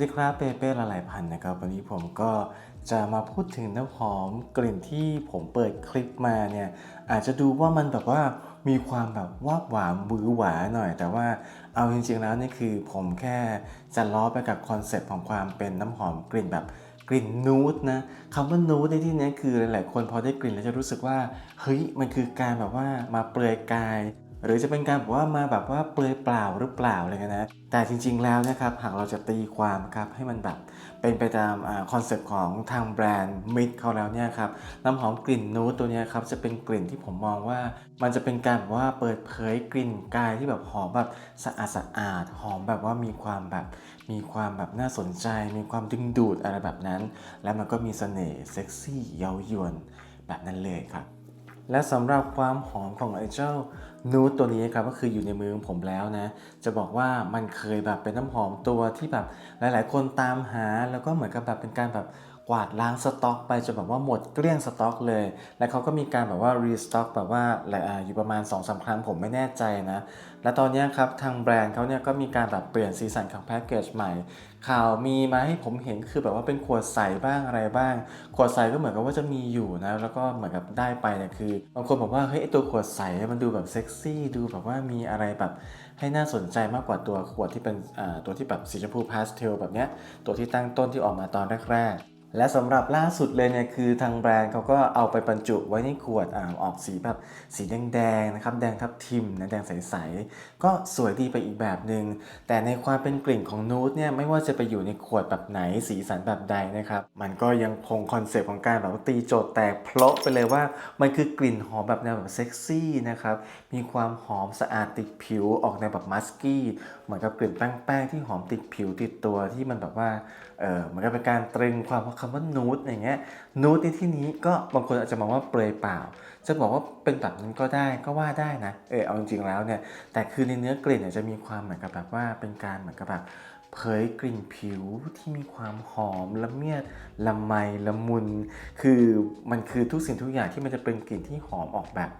สดีครับเปเป้ละลายพันนะครับ วันนี้ผมก็จะมาพูดถึงน้ำหอมกลิ่นที่ผมเปิดคลิปมาเนี่ย อาจจะดูว่ามันแบบว่ามีความแบบวาบหวานบือหวาหน่อย แต่ว่าเอาจริงๆแล้วนี่คือผมแค่จะล้อไปกับคอนเซ็ปต์ของความเป็นน้ำหอมกลิ่นแบบกลิ่นนูดนะคำว่านูดในที่นี้คือหลายๆคนพอได้กลิ่นแล้วจะรู้สึกว่าเฮ้ยมันคือการแบบว่ามาเปลือยกาย หรือจะเป็นการแบบว่ามาแบบว่าเปลือยเปล่าหรือเปล่าอะไรเงี้ยนะ แต่จริงๆแล้วนะครับหากเราจะตีความครับให้มันแบบเป็นไปตามคอนเซ็ปต์ของทางแบรนด์มิดเขาแล้วเนี่ยครับน้ำหอมกลิ่นนูดตัวเนี้ยครับจะเป็นกลิ่นที่ผมมองว่า มันจะเป็นการแบบว่าเปิดเผยกลิ่นกายที่แบบหอมแบบสะอาดสะอาดหอมแบบว่ามีความแบบมีความแบบน่าสนใจ มีความดึงดูดอะไรแบบนั้น แล้วมันก็มีเสน่ห์เซ็กซี่เย้ายวนแบบนั้นเลยครับ และสำหรับความหอมของไอเจ้านูตตัวนี้ครับก็คืออยู่ในมือของผมแล้วนะ จะบอกว่ามันเคยแบบเป็นน้ำหอมตัวที่แบบหลาย ๆ คนตามหาแล้วก็เหมือนกับแบบเป็นการแบบ กวาดล้างสต็อกไปจนแบบว่าหมดเกลี้ยงสต็อกเลย แล้วเขาก็มีการแบบว่ารีสต็อกแบบว่าอยู่ประมาณ2อสครั้งผมไม่แน่ใจนะ และตอนนี้ครับทางแบรนด์เขาเนี่ยก็มีการแบบเปลี่ยนสีสันของแพ็กเกจใหม่ ข่าวมีมาให้ผมเห็นคือแบบว่าเป็นขวดใสบ้างอะไรบ้าง ขวดใสก็เหมือนกับว่าจะมีอยู่นะ แล้วก็เหมือนกับได้ไปเนี่ยคือบางคนบอกว่าเฮ้ยตัวขวดใสมันดูแบบเซ็กซี่ดูแบบว่ามีอะไรแบบให้น่าสนใจมากกว่าตัวขวดที่เป็นตัวที่แบบสีชมพูพาสเทลแบบเนี้ยตัวที่ตั้งต้นที่ออกมาตอนแรกๆ และสำหรับล่าสุดเลยเนี่ยคือทางแบรนด์เขาก็เอาไปบรรจุไว้ในขวดอ่าออกสีแบบสีแดงๆนะครับแดงทับทิมนะแดงใสๆก็สวยดีไปอีกแบบหนึง่งแต่ในความเป็นกลิ่นของนูดเนี่ยไม่ว่าจะไปอยู่ในขวดแบบไหนสีสันแบบใดนะครับมันก็ยังคงคอนเซปต์ของการแบบตีโจทย์แตกเพลาะไปเลยว่ามันคือกลิ่นหอมแบบแนวแบบเซ็กซี่นะครับมีความหอมสะอาดติดผิวออกในวแบบมัสกี้เหมือนกับกลิ่นแป้งๆที่หอมติดผิวติดตัวที่มันแบบว่า เออเหมือนกับเป็นการตรึงความคำว่านูดอย่างเงี้ยนูดในที่นี้ก็บางคนอาจจะมองว่าเปลือยเปล่า จะบอกว่าเป็นแบบนั้นก็ได้ก็ว่าได้นะเออเอาจริงๆแล้วเนี่ยแต่คือในเนื้อกลิ่นเนี่ยจะมีความเหมือนกับแบบว่าเป็นการเหมือนกับแบบเผยกลิ่นผิวที่มีความหอมละเมียดละไมละมุน คือมันคือทุกสิ่งทุกอย่างที่มันจะเป็นกลิ่นที่หอมออกแบบ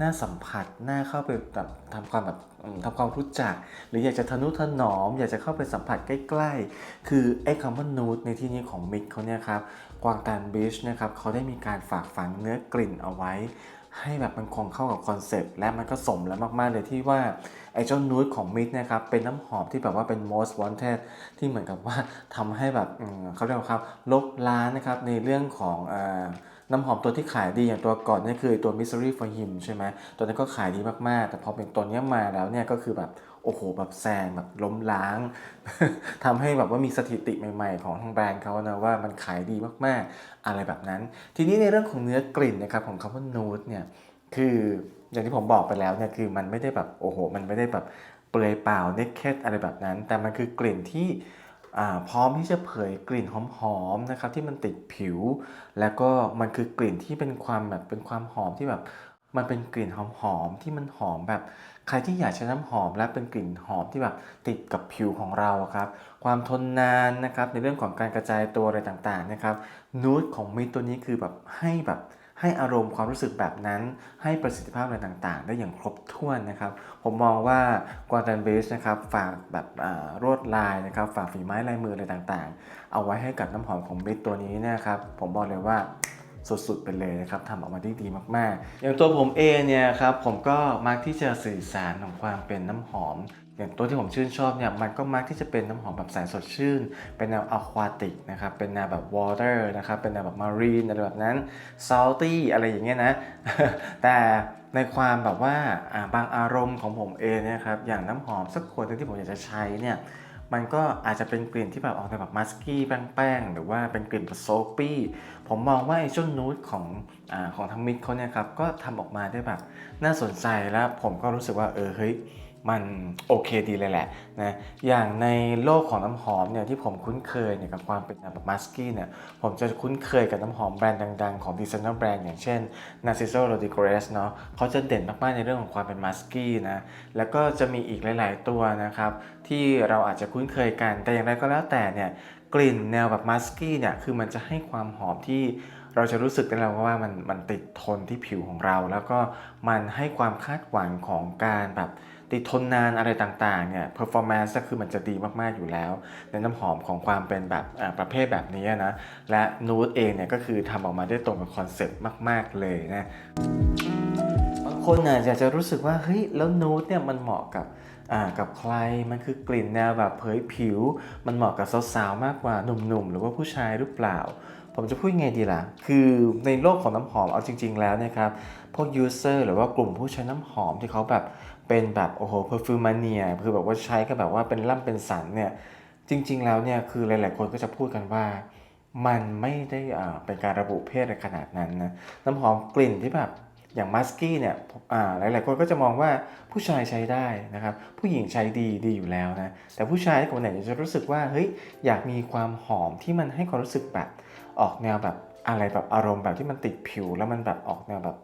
น่าสัมผัสน่าเข้าไปแบบทำความแบบทำความรู้จัก หรืออยากจะทะนุถนอม อยากจะเข้าไปสัมผัสใกล้ๆ คือไอ้คำว่านูดในที่นี้ของมิกเขาเนี่ยครับกวางตานบีชนะครับเขาได้มีการฝากฝังเนื้อกลิ่นเอาไว้ ให้แบบมันคงเข้ากับคอนเซปต์และมันก็สมแล้วมากๆเลยที่ว่าไอ้เจ้านูดของมิกนะครับเป็นน้ำหอมที่แบบว่าเป็น most wanted ที่เหมือนกับว่าทำให้แบบเขาเรียกว่าครับลบล้างนะครับในเรื่องของอ น้ำหอมตัวที่ขายดีอย่างตัวก่อนนี่คือตัว Mystery for Him ใช่ไหมตัวนั้นก็ขายดีมากๆ แต่พอเป็นตัวนี้มาแล้วเนี่ยก็คือแบบโอ้โหแบบแซงแบบล้มล้างทำให้แบบว่ามีสถิติใหม่ ๆ ของทางแบรนด์เขานะว่ามันขายดีมากๆ อะไรแบบนั้น ทีนี้ในเรื่องของเนื้อกลิ่นนะครับของคำว่า nude เนี่ยคืออย่างที่ผมบอกไปแล้วเนี่ยคือมันไม่ได้แบบโอ้โห มันไม่ได้แบบเปลือยเปล่าเน็กเคดอะไรแบบนั้น แต่มันคือกลิ่นที่ พร้อมที่จะเผยกลิ่นหอมๆนะครับที่มันติดผิว แล้วก็มันคือกลิ่นที่เป็นความแบบเป็นความหอมที่แบบมันเป็นกลิ่นหอมๆที่มันหอมแบบ ใครที่อยากใช้น้ำหอมและเป็นกลิ่นหอมที่แบบติดกับผิวของเราครับ ความทนนานนะครับในเรื่องของการกระจายตัวอะไรต่างๆนะครับนูดของมิตตัวนี้คือแบบให้แบบ ให้อารมณ์ความรู้สึกแบบนั้น ให้ประสิทธิภาพอะไรต่างๆ ได้อย่างครบถ้วนนะครับ ผมมองว่ากวางตันเบสนะครับฝากแบบรวดลายนะครับฝากฝีไม้ลายมืออะไรต่างๆ เอาไว้ให้กับน้ำหอมของมิตตัวนี้นะครับ ผมบอกเลยว่าสุดๆไปเลยนะครับทำออกมาได้ดีมากๆ อย่างตัวผมเองเนี่ยครับผมก็มักที่จะสื่อสารของความเป็นน้ำหอม อย่างตัวที่ผมชื่นชอบเนี่ยมันก็มักที่จะเป็นน้ำหอมแบบแสนสดชื่น เป็นแนวอะควาติกนะครับเป็นแนวแบบวอเตอร์นะครับเป็นแนวแบบมารีนอะไรแบบนั้นซ a ลตี้อะไรอย่างเงี้ยนะ แต่ในความแบบว่าบางอารมณ์ของผมเองนะครับอย่างน้ำหอมสักขวดนึงที่ผมอยากจะใช้เนี่ยมันก็อาจจะเป็นกลิ่นที่แบบออกในแบบมัสกี้แป้งๆหรือว่าเป็นกลิ่นแบบโซปี้ ผมมองว่าไอ้เจ้านูดของอของทางมิดเขาเนี่ยครับก็ทำออกมาได้แบบน่าสนใจแล้วผมก็รู้สึกว่าเออเฮ้ย มันโอเคดีเลยแหละนะอย่างในโลกของน้ำหอมเนี่ยที่ผมคุ้นเคยเนี่ยกับความเป็นแบบมัสกี้เนี่ยผมจะคุ้นเคยกับน้ำหอมแบรนด์ดัง ๆ ของดีไซเนอร์แบรนด์อย่างเช่น Narciso Rodriguez เนาะเขาจะเด่นมากๆในเรื่องของความเป็นมัสกี้นะแล้วก็จะมีอีกหลาย ๆ ตัวนะครับที่เราอาจจะคุ้นเคยกัน แต่อย่างไรก็แล้วแต่เนี่ยกลิ่นแนวแบบมัสกี้เนี่ยคือมันจะให้ความหอมที่เราจะรู้สึกได้แล้วว่ามันมันติดทนที่ผิวของเรา แล้วก็มันให้ความคาดหวังของการแบบ ติดทนนานอะไรต่างๆเนี่ย performance ก็คือมันจะดีมากๆอยู่แล้ว ในน้ำหอมของความเป็นแบบประเภทแบบนี้นะ และนูตเองเนี่ยก็คือทำออกมาได้ตรงกับคอนเซ็ปต์มาก ๆ เลยนะบางคนอาจจะรู้สึกว่าเฮ้ยแล้วนูตเนี่ยมันเหมาะกับกับใครมันคือกลิ่นแนวแบบเผยผิว มันเหมาะกับสาวๆมากกว่าหนุ่มๆ หรือว่าผู้ชายหรือเปล่า ผมจะพูดไงดีล่ะ คือในโลกของน้ำหอมเอาจริง ๆ แล้วนะครับ พวกยูเซอร์หรือว่ากลุ่มผู้ใช้น้ำหอมที่เขาแบบ เป็นแบบโอ้โหเพอร์ฟูมาเนียคือแบบว่าใช้ก็แบบว่าเป็นล่ำเป็นสันเนี่ยจริง ๆ แล้วเนี่ยคือหลาย ๆ คนก็จะพูดกันว่า มันไม่ได้อ่าเป็นการระบุเพศในขนาดนั้นนะน้ำหอมกลิ่นที่แบบอย่างมัสกี้เนี่ยอ่าหลาย ๆ คนก็จะมองว่าผู้ชายใช้ได้นะครับผู้หญิงใช้ดีดีอยู่แล้วนะแต่ผู้ชายคนไหนจะรู้สึกว่าเฮ้ยอยากมีความหอมที่มันให้ความรู้สึกแบบออกแนวแบบอะไรแบบอารมณ์แบบที่มันติดผิวแล้วมันแบบออกแนวแบบ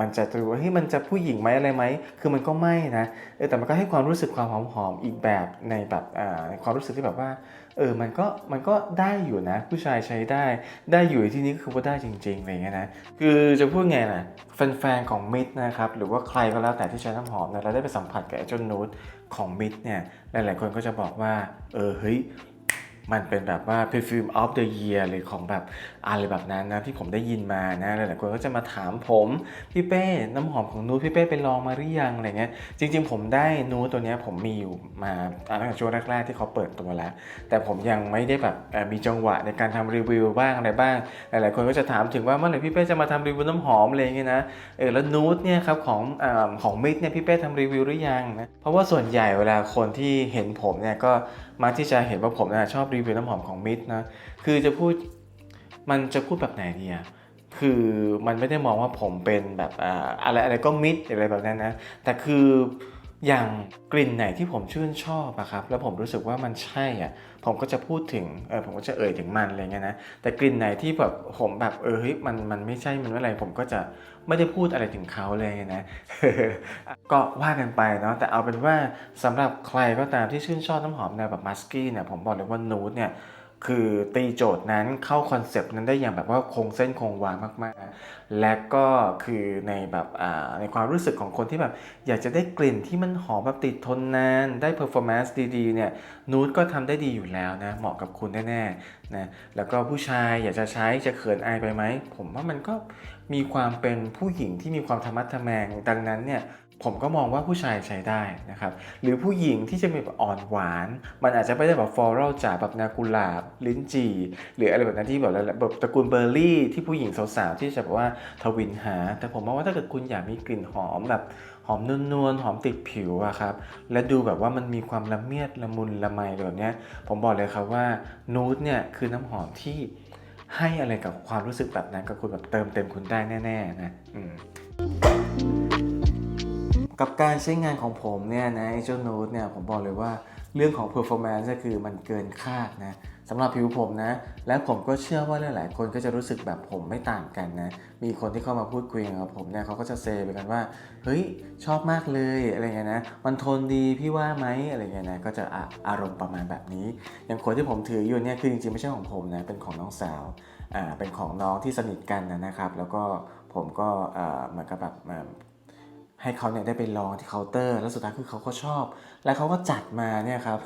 มันจะดูว่าเฮ้ยมันจะผู้หญิงไหมอะไรไหม คือมันก็ไม่นะเออแต่มันก็ให้ความรู้สึกความหอมหอมอีกแบบในแบบความรู้สึกที่แบบว่า เออ มันก็มันก็ได้อยู่นะ ผู้ชายใช้ได้ ได้อยู่ที่นี้ก็คือว่าได้จริงๆอะไรเงี้ยนะ คือจะพูดไงนะแฟนๆของมิดนะครับ หรือว่าใครก็แล้วแต่ที่ใช้น้ำหอมเนี่ยเราได้ไปสัมผัสกับเจ้านูตของมิดเนี่ย หลายๆคนก็จะบอกว่า เออ เฮ้ย มันเป็นแบบว่า perfume of the year เลยของแบบอะไรแบบนั้นนะที่ผมได้ยินมานะหลายๆคนก็จะมาถามผมพี่เป้น้ำหอมของนูพี่เป้ไปลองมาหรือยังอะไรเงี้ยจริง ๆ ผมได้นูตตัวนี้ผมมีอยู่มาตั้งแต่ช่วงแรกๆที่เขาเปิดตัวแล้ว แต่ผมยังไม่ได้แบบมีจังหวะในการทำรีวิวบ้างอะไรบ้าง หลายๆคนก็จะถามถึงว่าเมื่อไหร่พี่เป้จะมาทำรีวิวน้ำหอมอะไรเงี้ยนะเออแล้วนูตเนี่ยครับของออของมิกเนี่ยพี่เป้ทำรีวิวหรือยังนะเพราะว่าส่วนใหญ่เวลาคนที่เห็นผมเนี่ยก็มักที่จะเห็นว่าผมนะชอบรีวิวน้ำหอมของมิกนะ คือจะพูดมันจะพูดแบบไหนดีอะคือมันไม่ได้มองว่าผมเป็นแบบอ่าอะไรอะไรก็มิดอะไรแบบนั้นนะ แต่คือ อย่างกลิ่นไหนที่ผมชื่นชอบอะครับแล้วผมรู้สึกว่ามันใช่อะผมก็จะพูดถึงเออผมก็จะเอ่ยถึงมันอะไรเงี้ยนะแต่กลิ่นไหนที่แบบผมแบบเออเฮ้ยมันมันไม่ใช่มันอะไร ผมก็จะไม่ได้พูดอะไรถึงเขาเลยนะก็ว่ากันไปเนาะแต่เอาเป็นว่าสำหรับใครก็ตามที่ชื่นชอบน้ำหอมแนวแบบมัสกี้เนี่ยผมบอกเลยว่านูดเนี่ย คือตีโจทย์นั้นเข้าคอนเซปต์นั้นได้อย่างแบบว่าคงเส้นคงวามากๆ และก็คือในแบบอ่าในความรู้สึกของคนที่แบบอยากจะได้กลิ่นที่มันหอมแบบติดทนนาน ได้เพอร์ฟอร์แมนซ์ดีๆเนี่ยนูดก็ทำได้ดีอยู่แล้วนะ เหมาะกับคุณแน่ๆนะแล้วก็ผู้ชายอยากจะใช้จะเขินอายไปไหม ผมว่ามันก็มีความเป็นผู้หญิงที่มีความธรรมะทะแมงดังนั้นเนี่ย ผมก็มองว่าผู้ชายใช้ได้นะครับ หรือผู้หญิงที่จะมีแบบอ่อนหวาน มันอาจจะไม่ได้แบบฟลอรัลจ๋าแบบนากุลาบ ลิ้นจี่ หรืออะไรแบบนั้นที่แบบแบบตระกูลเบอร์รี่ที่ผู้หญิงสาวๆที่จะแบบว่าทวินหา แต่ผมมองว่าถ้าเกิดคุณอยากมีกลิ่นหอมแบบหอมนวลๆ หอมติดผิวอะครับ และดูแบบว่ามันมีความละเมียดละมุนละไมแบบเนี้ย ผมบอกเลยครับว่านูดเนี่ยคือน้ำหอมที่ให้อะไรกับความรู้สึกแบบนั้นกับคุณแบบเติมเต็มคุณได้แน่ๆนะ อืม กับการใช้งานของผมเนี่ยนะไอ้เจ้าโน้ตเนี่ยผมบอกเลยว่าเรื่องของ performance ก็คือมันเกินคาดนะสำหรับผิวผมนะ และผมก็เชื่อว่าหลาย ๆ คนก็จะรู้สึกแบบผมไม่ต่างกันนะ มีคนที่เข้ามาพูดคุยกับผมเนี่ยเขาก็จะเซไปกันว่า เฮ้ย ชอบมากเลยอะไรเงี้ยนะ มันทนดีพี่ว่าไหมอะไรเงี้ยนะ ก็จะออารมณ์ประมาณแบบนี้ อย่างขวดที่ผมถืออยู่เนี่ยคือจริง ๆ ไม่ใช่ของผมนะ เป็นของน้องสาว อ่า เป็นของน้องที่สนิทกันนะครับ แล้วก็ผมก็อ่าเหมือนกับแบบ ให้เขาเนี่ยได้ไปลองที่เคาน์เตอร์แล้วสุดท้ายคือเขาก็ชอบ และเขาก็จัดมาเนี่ยครับ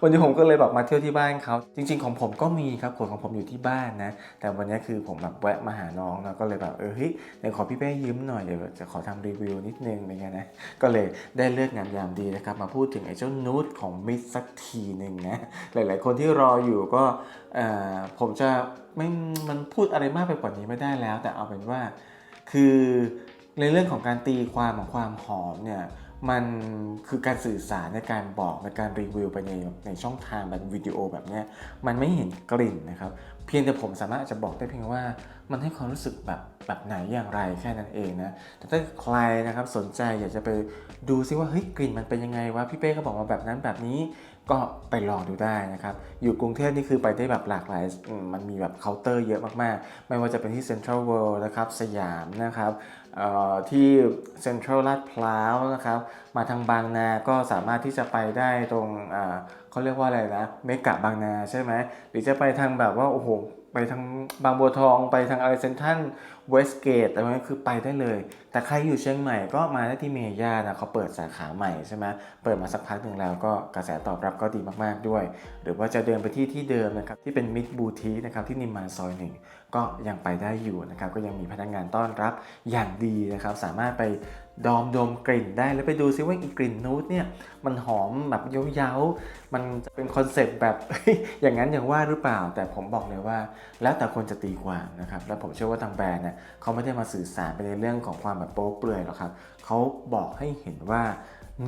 วันนี้ผมก็เลยแบบมาเที่ยวที่บ้านเขาจริง ๆ ของผมก็มีครับขวดของผมอยู่ที่บ้านนะ แต่วันนี้คือผมแบบแวะมาหาน้องนะก็เลยแบบเออเฮ้ยเดี๋ยวขอพี่เป้ยืมหน่อยเดี๋ยวจะขอทำรีวิวนิดนึงอะไรเงี้ยนะก็เลยได้เลือกงามยามดีนะครับมาพูดถึงไอ้เจ้านูตของมิสสักทีหนึ่งนะหลาย ๆ คนที่รออยู่ก็เอ่อผมจะไม่มันพูดอะไรมากไปกว่านี้ไม่ได้แล้ว แต่เอาเป็นว่าคือ ในเรื่องของการตีความของความหอมเนี่ยมันคือการสื่อสารในการบอกในการรีวิวไปในในช่องทางแบบวิดีโอแบบนี้มันไม่เห็นกลิ่นนะครับ เพียงแต่ผมสามารถจะบอกได้เพียงว่ามันให้ความรู้สึกแบบแบบไหนอย่างไรแค่นั้นเองนะแต่ถ้าใครนะครับสนใจอยากจะไปดูซิว่าเฮ้ยกลิ่นมันเป็นยังไงวะพี่เป้ก็บอกมาแบบนั้นแบบนี้ก็ไปลองดูได้นะครับ อยู่กรุงเทพนี่คือไปได้แบบหลากหลาย มันมีแบบเคาน์เตอร์เยอะมากๆ ไม่ว่าจะเป็นที่เซ็นทรัลเวิลด์นะครับสยามนะครับ ที่เซ็นทรัลลาดพร้าวนะครับ มาทางบางนาก็สามารถที่จะไปได้ตรงเขาเรียกว่าอะไรนะเมกะบางนาใช่ไหมหรือจะไปทางแบบว่าโอ้โหไปทางบางบัวทองไปทางอะไรเซนทันเวสเกตอะไรนั้นคือไปได้เลย แต่ใครอยู่เชียงใหม่ก็มาได้ที่เมย่านะเขาเปิดสาขาใหม่ใช่ไหมเปิดมาสักพักหนึ่งแล้วก็กระแสตอบรับก็ดีมากๆด้วย หรือว่าจะเดินไปที่ที่เดิมนะครับที่เป็นมิดบูทีนะครับที่นิมมานซอยหนึ่ง ก็ยังไปได้อยู่นะครับ ก็ยังมีพนักงานต้อนรับอย่างดีนะครับ สามารถไปดอมดมกลิ่นได้แล้วไปดูซิว่าอีกลิ่นนูตเนี่ยมันหอมแบบเย้าๆมันเป็นคอนเซ็ปต์แบบอย่างนั้นอย่างว่าหรือเปล่า แต่ผมบอกเลยว่า แล้วแต่คนจะตีความนะครับ และผมเชื่อว่าทางแบรนด์เนี่ยเขาไม่ได้มาสื่อสารไปในเรื่องของความแบบโป๊เปลือยหรอกครับเขาบอกให้เห็นว่า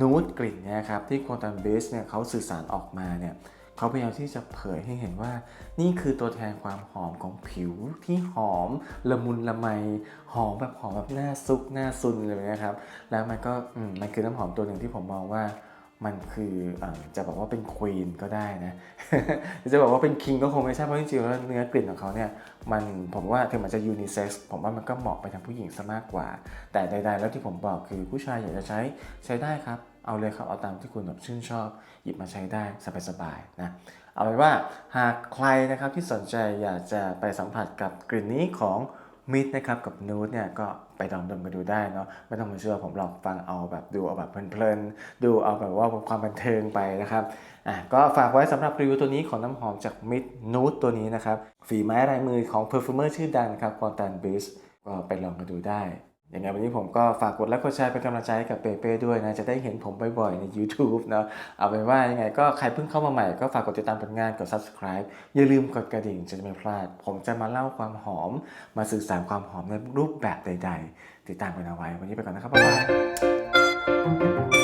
นูตกลิ่นเนี่ยครับที่โคตันเบสเนี่ยเขาสื่อสารออกมาเนี่ย เขาพยายามที่จะเผยให้เห็นว่า นี่คือตัวแทนความหอมของผิวที่หอมละมุนละไมหอมแบบหอมแบบหน้าซุกหน้าซุนเลยนะครับ แล้วมันก็มมันคือน้ำหอมตัวหนึ่งที่ผมมองว่ามันคือออจะบอกว่าเป็นควีนก็ได้นะจะบอกว่าเป็นคิงก็คงไม่ใช่เพราะจริงๆแล้วเนื้อกลิ่นของเขาเนี่ยมันผมว่าถึงมันจะยูนิเซ็กซ์ผมว่ามันก็เหมาะไปทางผู้หญิงซะมากกว่า แต่ใดๆแล้วที่ผมบอกคือผู้ชายอยากจะใช้ใช้ได้ครับ เอาเลยครับ เอาตามที่คุณแบบชื่นชอบ หยิบมาใช้ได้สบายๆนะ เอาเป็นว่าหากใครนะครับที่สนใจอยากจะไปสัมผัสกับกลิ่นนี้ของมิดนะครับกับนูดเนี่ยก็ไปลองดมกันดูได้เนาะไม่ต้องมาเชื่อผมลองฟังเอาแบบดูเอาแบบเพลินๆดูเอาแบบว่าความบันเทิงไปนะครับอะก็ฝากไว้สำหรับรีวิวตัวนี้ของน้ำหอมจากมิดนูดตัวนี้นะครับฝีไม้ลายมือของเพอร์ฟูเมอร์ชื่อดังครับควอนตันบิสก็ไปลองกันดูได้ ยังไงวันนี้ผมก็ฝากกดไลค์กดแชร์เป็นกำลังใจให้กับเปเป้ด้วยนะ จะได้เห็นผมบ่อยๆ ใน YouTube เนาะเอาเป็นว่ายังไงก็ใครเพิ่งเข้ามาใหม่ก็ฝากกดติดตามผลงานกด Subscribe อย่าลืมกดกระดิ่งจะไม่พลาด ผมจะมาเล่าความหอม มาสื่อสารความหอมในรูปแบบใด ๆ ติดตามกันเอาไว้ วันนี้ไปก่อนนะครับบ๊ายบาย